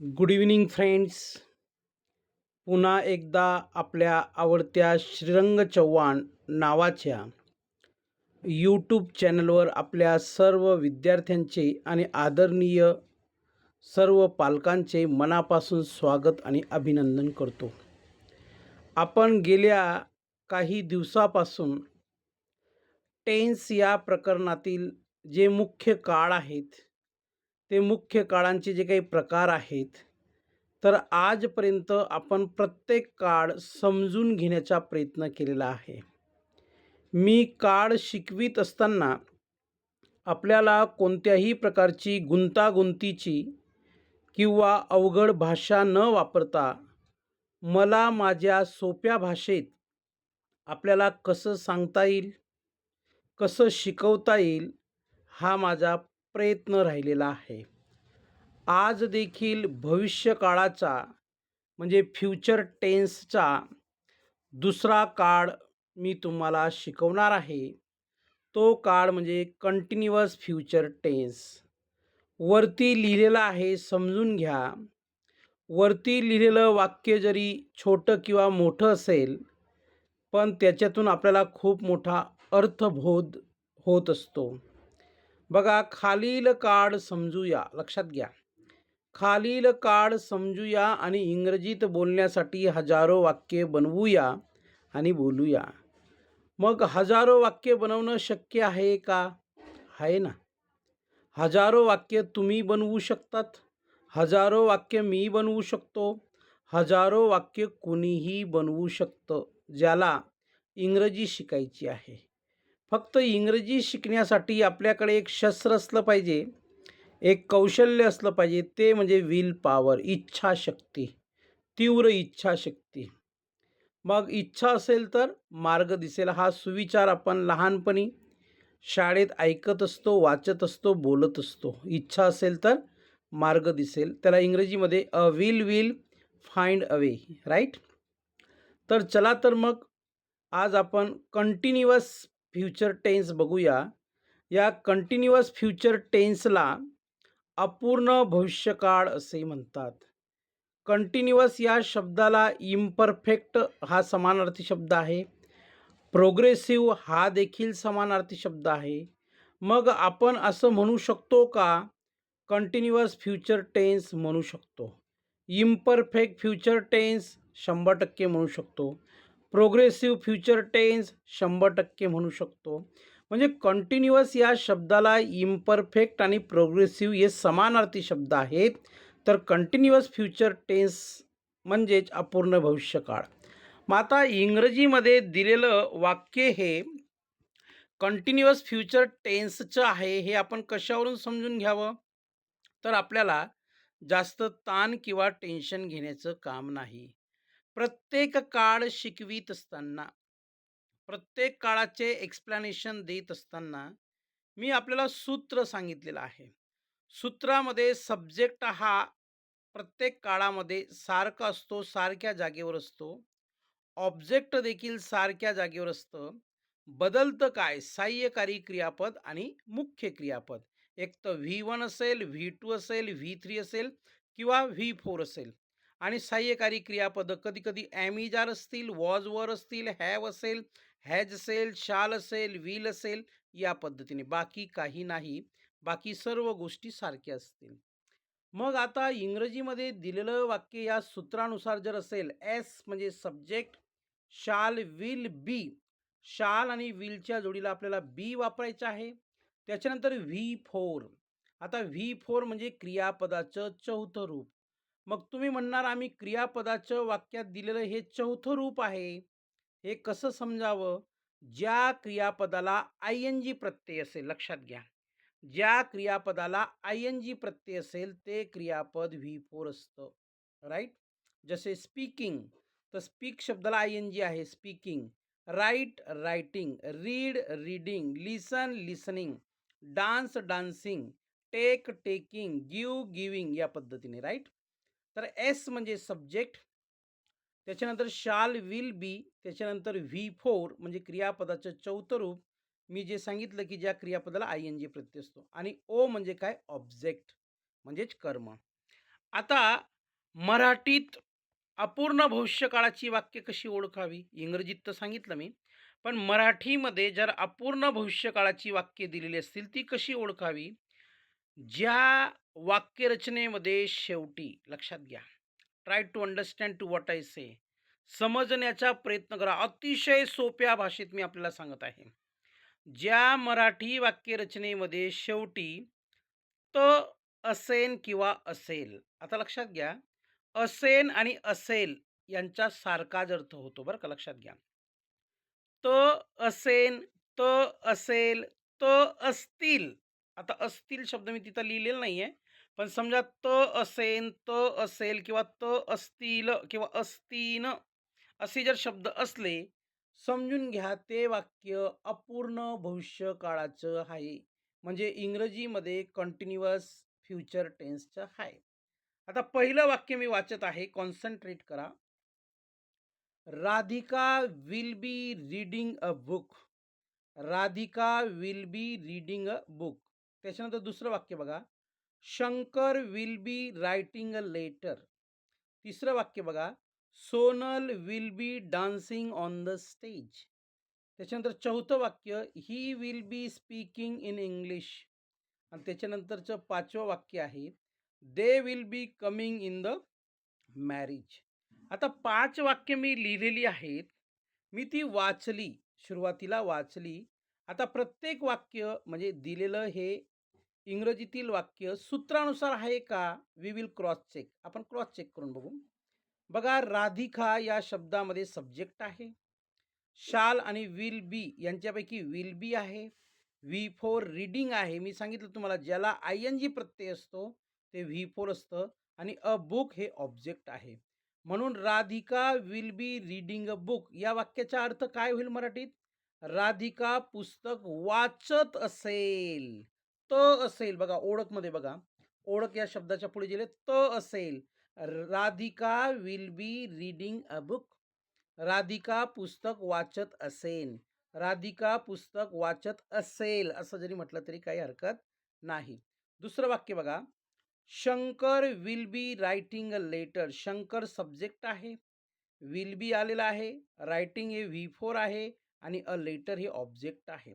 Good evening friends पुन्हा एकदा आपल्या आवडत्या श्रीरंग चव्हाण नावाच्या यूट्यूब चॅनलवर आपल्या सर्व विद्यार्थ्यांचे आणि आदरणीय सर्व पालकांचे मनापासून स्वागत आणि अभिनंदन करतो. आपण गेल्या काही दिवसापासून टेन्स या प्रकरणातील जे मुख्य काळ आहेत ते मुख्य काळांचे जे काही प्रकार आहेत तर आजपर्यंत आपण प्रत्येक काळ समजून घेण्याचा प्रयत्न केलेला आहे. मी काळ शिकवित असताना आपल्याला कोणत्याही प्रकारची गुंतागुंतीची किंवा अवघड भाषा न वापरता मला माझ्या सोप्या भाषेत आपल्याला कसं सांगता येईल कसं शिकवता येईल हा माझा प्रयत्न राहिलेला आहे. आज देखील भविष्यकाळाचा म्हणजे फ्युचर टेन्सचा दुसरा काळ मी तुम्हाला शिकवणार आहे. तो काळ म्हणजे कंटिन्युअस फ्युचर टेन्स वरती लिहिलेलं आहे समजून घ्या. वरती लिहिलेलं वाक्य जरी छोटं किंवा मोठं असेल पण त्याच्यातून आपल्याला खूप मोठा अर्थबोध होत असतो. बघा खालील काळ समजूया. लक्षात घ्या. खालील काळ समजूया आणि इंग्रजीत बोलण्यासाठी हजारो वाक्ये बनवूया आणि बोलूया. मग हजारो वाक्य बनवणं शक्य आहे का? आहे ना. हजारो वाक्य तुम्ही बनवू शकतात. हजारो वाक्य मी बनवू शकतो. हजारो वाक्य कुणीही बनवू शकतं ज्याला इंग्रजी शिकायची आहे. फक्त इंग्रजी शिकण्यासाठी आपल्याकडे एक शस्त्र असलं पाहिजे एक कौशल्य असलं पाहिजे ते म्हणजे विल पॉवर इच्छाशक्ती तीव्र इच्छाशक्ती. मग इच्छा असेल तर मार्ग दिसेल. हा सुविचार आपण लहानपणी शाळेत ऐकत असतो वाचत असतो बोलत असतो. इच्छा असेल तर मार्ग दिसेल. त्याला इंग्रजीमध्ये a will will find a way right? तर चला तर मग आज आपण कंटिन्युअस फ्युचर टेन्स बघूया. या कंटिन्युअस फ्युचर टेन्सला अपूर्ण भविष्यकाळ असे म्हणतात. कंटिन्युअस या शब्दाला इम्परफेक्ट हा समानार्थी शब्द आहे. प्रोग्रेसिव्ह हा देखील समानार्थी शब्द आहे. मग आपण असं म्हणू शकतो का? कंटिन्युअस फ्युचर टेन्स म्हणू शकतो. इम्परफेक्ट फ्युचर टेन्स शंभर टक्के म्हणू शकतो. प्रोग्रेसिव्ह फ्युचर टेन्स शंभर टक्के म्हणू शकतो. म्हणजे कंटिन्युअस या शब्दाला इम्परफेक्ट आणि प्रोग्रेसिव्ह हे समानार्थी शब्द आहेत. तर कंटिन्युअस फ्युचर टेन्स म्हणजेच अपूर्ण भविष्यकाळ. मग आता इंग्रजीमध्ये दिलेलं वाक्य हे कंटिन्युअस फ्युचर टेन्सचं आहे हे आपण कशावरून समजून घ्यावं? तर आपल्याला जास्त ताण किंवा टेन्शन घेण्याचं काम नाही. प्रत्येक काळ शिकवीत असताना प्रत्येक काळाचे एक्सप्लॅनेशन देत असताना मी आपल्याला सूत्र सांगितलेलं आहे. सूत्रामध्ये सब्जेक्ट हा प्रत्येक काळामध्ये सारखा असतो सारख्या जागेवर असतो. ऑब्जेक्ट देखील सारख्या जागेवर असतं. बदलतं काय? सहाय्यकारी क्रियापद आणि मुख्य क्रियापद. एक तर व्ही वन असेल व्ही टू असेल व्ही थ्री असेल किंवा व्ही फोर असेल. आणि सहाय्यकारी क्रियापदं कधी कधी ॲमिजार असतील वॉज वर असतील हॅव असेल हॅज असेल शाल असेल व्हील असेल या पद्धतीने. बाकी काही नाही. बाकी सर्व गोष्टी सारख्या असतील. मग आता इंग्रजीमध्ये दिलेलं वाक्य या सूत्रानुसार जर असेल एस म्हणजे सब्जेक्ट शाल विल बी. शाल आणि विलच्या जोडीला आपल्याला बी वापरायचं आहे. त्याच्यानंतर व्ही फोर. आता व्ही फोर म्हणजे क्रियापदाचं चौथं रूप. मग तुम्ही म्हणणार आम्ही क्रियापदाचं वाक्यात दिलेलं हे चौथं रूप आहे. हे कसं समजावं? ज्या क्रियापदाला आय एन जी प्रत्यय असेल लक्षात घ्या. ज्या क्रियापदाला आय एन जी प्रत्यय असेल ते क्रियापद व्ही फोर असतं. राईट? जसे स्पीकिंग तर स्पीक शब्दाला आय एन जी आहे speaking. Write writing. Read reading. Listen listening. Dance dancing. Take taking. Give giving या पद्धतीने. राईट? तर एस म्हणजे सब्जेक्ट त्याच्यानंतर शाल विल बी त्याच्यानंतर व्ही फोर म्हणजे क्रियापदाचं चौथं रूप मी जे सांगितलं की ज्या क्रियापदाला आय एन जी प्रत्यय असतो आणि ओ म्हणजे काय ऑब्जेक्ट म्हणजेच कर्म आता मराठीत अपूर्ण भविष्यकाळाची वाक्य कशी ओळखावी? इंग्रजीत तर सांगितलं मी. पण मराठीमध्ये जर अपूर्ण भविष्यकाळाची वाक्य दिलेली असतील, ती कशी ओळखावी? ज्या वाक्यरचनेमध्ये शेवटी लक्षात घ्या. Try to understand to what I say. समजण्याचा प्रयत्न करा. अतिशय सोप्या भाषेत मी आपल्याला सांगत आहे. ज्या मराठी वाक्यरचनेमध्ये शेवटी त असेन किंवा असेल. आता लक्षात घ्या. असेन आणि असेल यांचा सारखाच अर्थ होतो बरं का लक्षात घ्या. त असेन, त असेल, त असतील. आता असतील शब्द मी तिथं लिहिलेला आहे पण समजा त असेन, त असेल किंवा त असतील किंवा असतीन असे जर शब्द असले, समजून घ्या ते वाक्य अपूर्ण भविष्यकाळाचं आहे. म्हणजे इंग्रजीमध्ये कंटिन्युअस फ्युचर टेन्सचं आहे. आता पहिलं वाक्य मी वाचत आहे. कॉन्सन्ट्रेट करा. Radhika will be reading a book. Radhika will be reading a book. त्याच्यानंतर दुसरं वाक्य बघा. Shankar will be writing a letter. तिसरं वाक्य बघा. Sonal will be dancing on the stage. त्याच्यानंतर चौथं वाक्य he will be speaking in English. आणि त्याच्यानंतरचं पाचवं वाक्य आहे. They will be coming in the marriage. आता पाच वाक्य मी लिहिलेली आहेत. मी ती वाचली. सुरुवातीला वाचली. आता प्रत्येक वाक्य म्हणजे दिलेलं हे इंग्रजीतील वाक्य सूत्रानुसार आहे का? We will cross check. आपण क्रॉस चेक करून बघू. बघा राधिका या शब्दामध्ये सब्जेक्ट आहे. शाल आणि विल बी यांच्यापैकी विल बी आहे. व्ही फोर रीडिंग आहे. मी सांगितलं तुम्हाला ज्याला आय-एन-जी प्रत्यय असतो ते व्ही फोर असतं आणि अ बुक हे ऑब्जेक्ट आहे. म्हणून Radhika will be reading a book या वाक्याचा अर्थ काय होईल मराठीत? राधिका पुस्तक वाचत असेल. त असेल बघा ओळखमध्ये बघा. ओळख या शब्दाच्या पुढे गेले त असेल. Radhika will be reading a book. Radhika पुस्तक वाचत असेल. राधिका पुस्तक वाचत असेल असं जरी म्हटलं तरी काही हरकत नाही. दुसरं वाक्य बघा. Shankar will be writing a letter. Shankar subject आहे. विल बी आलेला आहे. रायटिंग हे व्ही फोर आहे आणि अ लेटर हे ऑब्जेक्ट आहे.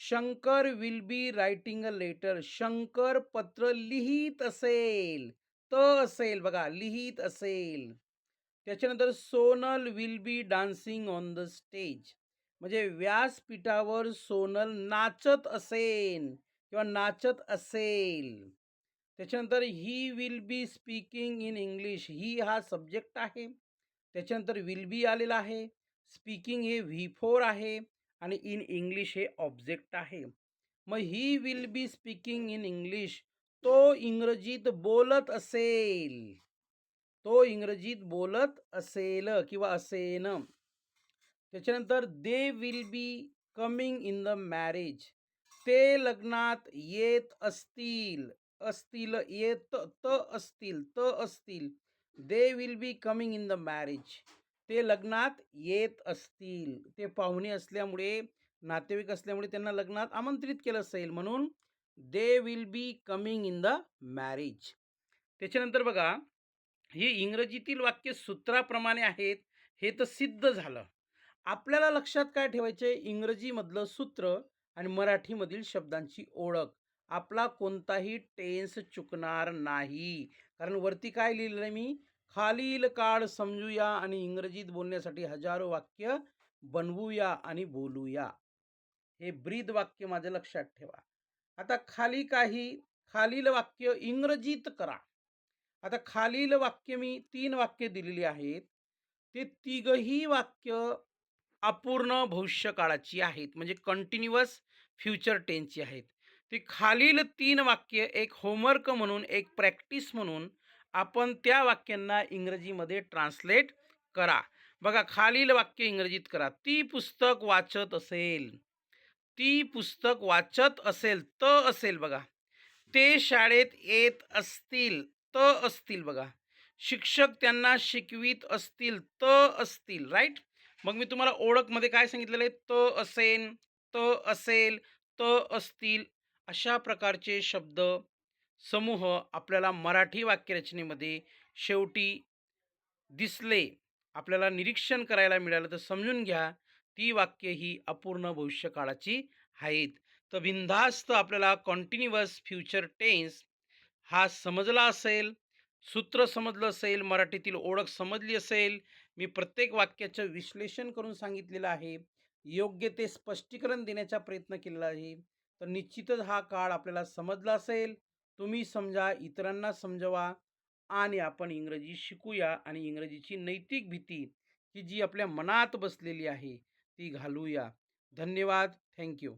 Shankar will be writing a letter. Shankar पत्र लिहीत असेल. त असेल बघा लिहीत असेल. त्याच्यानंतर Sonal will be dancing on the stage. म्हणजे व्यासपीठावर सोनल नाचत असेल किंवा नाचत असेल. त्याच्यानंतर he will be speaking in English. He हा सब्जेक्ट आहे. त्याच्यानंतर विल बी आलेला आहे. स्पीकिंग हे व्ही फोर आहे आणि इन इंग्लिश हे ऑब्जेक्ट आहे. मग he will be speaking in English. तो इंग्रजीत बोलत असेल. तो इंग्रजीत बोलत असेल किंवा असेन. त्याच्यानंतर they will be coming in the marriage. ते लग्नात येत असतील. असतील येत त असतील. त असतील. They will be coming in the marriage. ते लग्नात येत असतील. ते पाहुणे असल्यामुळे, नातेवाईक असल्यामुळे त्यांना लग्नात आमंत्रित केलं असेल. म्हणून they will be coming in the marriage. त्याच्यानंतर बघा, ही इंग्रजीतील वाक्य सूत्राप्रमाणे आहेत हे तर सिद्ध झालं. आपल्याला लक्षात काय ठेवायचे इंग्रजीमधलं सूत्र आणि मराठीमधील शब्दांची ओळख. आपला कोणताही टेन्स चुकणार नाही. कारण वरती काय लिहिलेलं आहे मी? खालील काळ समजूया आणि इंग्रजीत बोलण्यासाठी हजारो वाक्य बनवूया आणि बोलूया. हे ब्रीद वाक्य माझं लक्षात ठेवा. आता खाली काही खालील वाक्य इंग्रजीत करा. आता खालील वाक्य मी तीन वाक्य दिलेली आहेत. ते तिघही वाक्य अपूर्ण भविष्यकाळाची आहेत. म्हणजे कंटिन्युअस फ्युचर टेनची आहेत. ती खालील तीन वाक्य एक होमवर्क म्हणून, एक प्रॅक्टिस म्हणून आपण त्या वाक्यांना इंग्रजीमध्ये ट्रान्सलेट करा. बघा खालील वाक्य इंग्रजीत करा. ती पुस्तक वाचत असेल. ती पुस्तक वाचत असेल. त असेल बघा. ते शाळेत येत असतील. त असतील बघा. शिक्षक त्यांना शिकवीत असतील. त असतील. राईट मग मी तुम्हाला ओळखमध्ये काय सांगितलेलं आहे? त असेन, त असेल, त असतील अशा प्रकारचे शब्द समूह आपल्याला मराठी वाक्यरचनेमध्ये शेवटी दिसले आपल्याला निरीक्षण करायला मिळालं तर समजून घ्या ती वाक्य ही अपूर्ण भविष्यकाळाची आहेत. तर बिनधास्त आपल्याला कॉन्टिन्युअस फ्युचर टेन्स हा समजला असेल सूत्र समजलं असेल मराठीतील ओळख समजली असेल मी प्रत्येक वाक्याचं विश्लेषण करून सांगितलेलं आहे योग्य ते स्पष्टीकरण देण्याचा प्रयत्न केलेला आहे तर निश्चितच हा काळ आपल्याला समजला असेल. तुम्ही समजा इतरांना समजवा आणि आपण इंग्रजी शिकूया आणि इंग्रजीची नैतिक भीती ही जी आपल्या मनात बसलेली आहे ती घालूया. धन्यवाद. थँक्यू